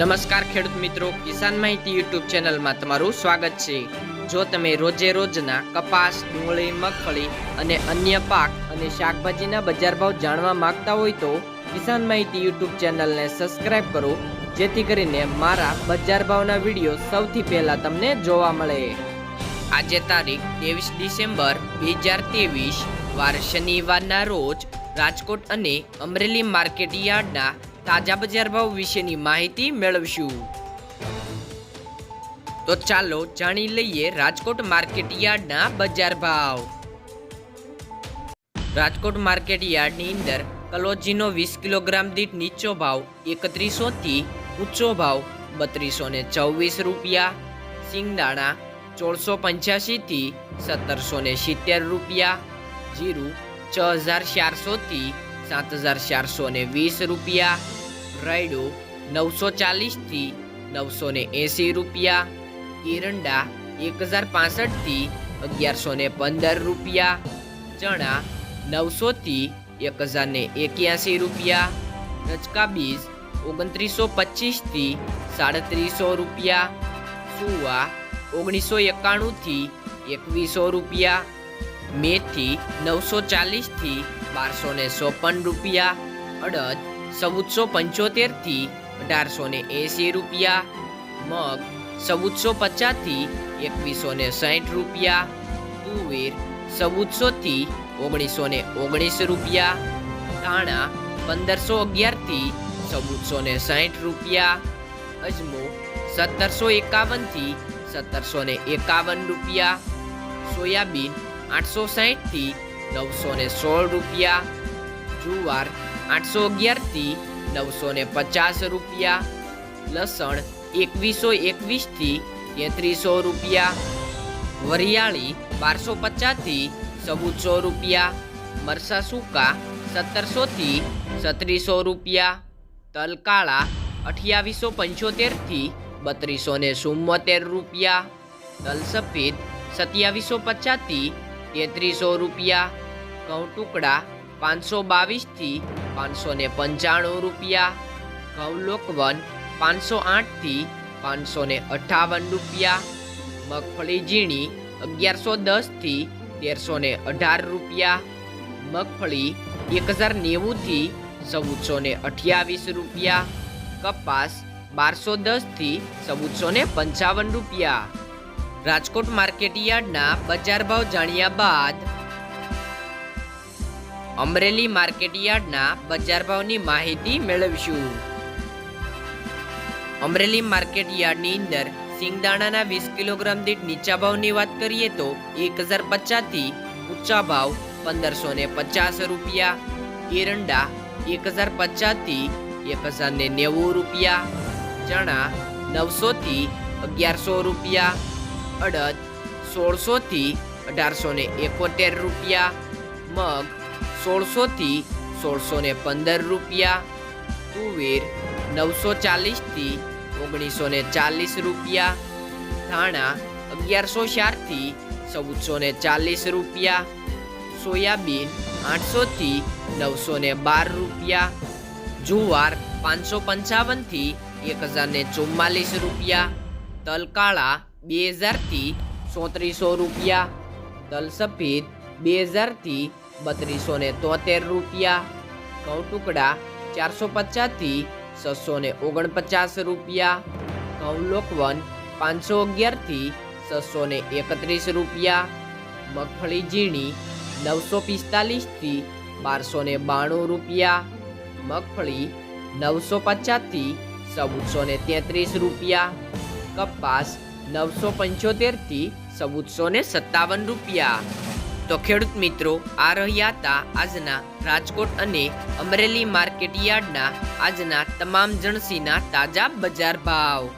નમસ્કાર ખેડૂત મિત્રો, કિસાન માહિતી યુટ્યુબ ચેનલમાં તમારું સ્વાગત છે. જો તમે રોજે રોજના કપાસ, ડુંગળી, મગફળી અને અન્ય પાક અને શાકભાજીના બજાર ભાવ જાણવા માંગતા હોય તો કિસાન માહિતી યુટ્યુબ ચેનલને સબસ્ક્રાઇબ કરો, જેથી કરીને મારા બજાર ભાવના વીડિયો સૌથી પહેલા તમને જોવા મળે. આજે તારીખ ત્રેવીસ ડિસેમ્બર બે હજાર ત્રેવીસ, વાર શનિવારના રોજ રાજકોટ અને અમરેલી માર્કેટ યાર્ડના તાજા બજાર ભાવ વિશેની માહિતી મેળવશું. તો ચાલો જાણી લઈએ રાજકોટ માર્કેટ યાર્ડના બજાર ભાવ. રાજકોટ માર્કેટ યાર્ડની અંદર કલોજીનો વીસ કિલોગ્રામ દીઠ નીચો ભાવ એકત્રીસો થી ઊંચો ભાવ બત્રીસો ને ચોવીસ રૂપિયા સિંગદાણા ચોળસો પંચ્યાસી થી સત્તરસો ને સિત્તેર રૂપિયા, જીરું છ હજાર ચારસો થી સાત હજાર ચારસો ને વીસ રૂપિયા રાયડો નવસો ચાલીસથી નવસો ને એંસી રૂપિયા, એરંડા એક હજાર પાસઠથી અગિયારસો ને પંદર રૂપિયા, ચણા નવસોથી એક હજાર ને એક્યાસી રૂપિયા રચકા બીજ ઓગણત્રીસો પચીસથી સાડત્રીસો રૂપિયા, સુવા ઓગણીસો એકાણુંથી એકવીસો રૂપિયા, મેથી નવસો ચાલીસથી બારસો ને ચોપન રૂપિયા, અડદ ચૌદસો પંચોતેરથી અઢારસો ને એંસી રૂપિયા. મગ ચૌદસો પચાસથી એકવીસો ને સાઠ રૂપિયા. તુવેર ચૌદસો થી ઓગણીસો ને ઓગણીસ રૂપિયા. ધાણા પંદરસો અગિયારથી ચૌદસો ને સાઠ રૂપિયા. અજમો સત્તરસો એકાવનથી સત્તરસો ને એકાવન રૂપિયા. સોયાબીન આઠસો સાહીઠથી નવસો ને સોળ રૂપિયા. જુવાર આઠસો અગિયારથી નવસો ને પચાસ રૂપિયા. લસણ એકવીસો એકવીસથી તેત્રીસો રૂપિયા. વરિયાળી બારસો પચાસથી ચૌદસો રૂપિયા. મરસા સૂકા સત્તરસોથી સત્રીસો રૂપિયા. તલકાળા અઠ્યાવીસો પંચોતેરથી બત્રીસો ને ચુમ્મોતેર રૂપિયા. તલ સફેદ સત્યાવીસો પચાસથી તેત્રીસો રૂપિયા. ઘઉં ટુકડા પાંચસો બાવીસથી પાંચસો ને પંચાણું રૂપિયા ઘઉં વન પાંચસો આઠથી પાંચસો ને અઠાવન રૂપિયા, મગફળી ઝીણી અગિયારસો દસથી તેરસો ને અઢાર રૂપિયા, મગફળી એક હજાર નેવુંથી ચૌદસો ને અઠ્યાવીસ રૂપિયા, કપાસ બારસો દસથી ચૌદસો ને પંચાવન રૂપિયા. રાજકોટ માર્કેટ યાર્ડના બજાર ભાવ જાણ્યા બાદ અમરેલી માર્કેટ યાર્ડના બજાર ભાવની માહિતી મેળવીશું. અમરેલી માર્કેટ યાર્ડની અંદર સિંગદાણાના વીસ કિલોગ્રામ દીઠ નીચા ભાવની વાત કરીએ તો એક હજાર પચાસથી ઊંચા ભાવ પંદરસો ને પચાસ રૂપિયા. એરંડા એક હજાર પચાસથી એક હજાર ને નેવું રૂપિયા. ચણા નવસોથી અગિયારસો રૂપિયા. અડદ સોળસોથી અઢારસો ને એકોતેર રૂપિયા. મગ સોળસોથી સોળસો ને પંદર રૂપિયા, તુવેર નવસો ચાલીસથી ઓગણીસો ને ચાલીસ રૂપિયા, ધાણા અગિયારસો ચારથી ચૌદસો ને ચાલીસ રૂપિયા, સોયાબીન આઠસોથી નવસો ને બાર રૂપિયા, જુવાર પાંચસો પંચાવનથી એક હજાર ને ચુમ્માલીસ રૂપિયા, તલકાળા બે હજારથી ચોત્રીસો રૂપિયા તલ સફેદ બે હજારથી બત્રીસો ને તોતેર રૂપિયા. ઘઉં ટુકડા ચારસો પચાસથી છસો ને ઓગણપચાસ રૂપિયા. ઘઉં લોકવન પાંચસો અગિયારથી છસો ને એકત્રીસ રૂપિયા. મગફળી ઝીણી નવસો પિસ્તાલીસથી બારસો ને બાણું રૂપિયા. મગફળી નવસો પચાસથી ચૌદસો ને તેત્રીસ રૂપિયા. કપાસ નવસો પંચોતેરથી ચૌદસો ને સત્તાવન રૂપિયા. તો ખેડૂત મિત્રો, આ રહ્યા હતા આજના રાજકોટ અને અમરેલી માર્કેટ યાર્ડના આજના તમામ જણસીના તાજા બજાર ભાવ.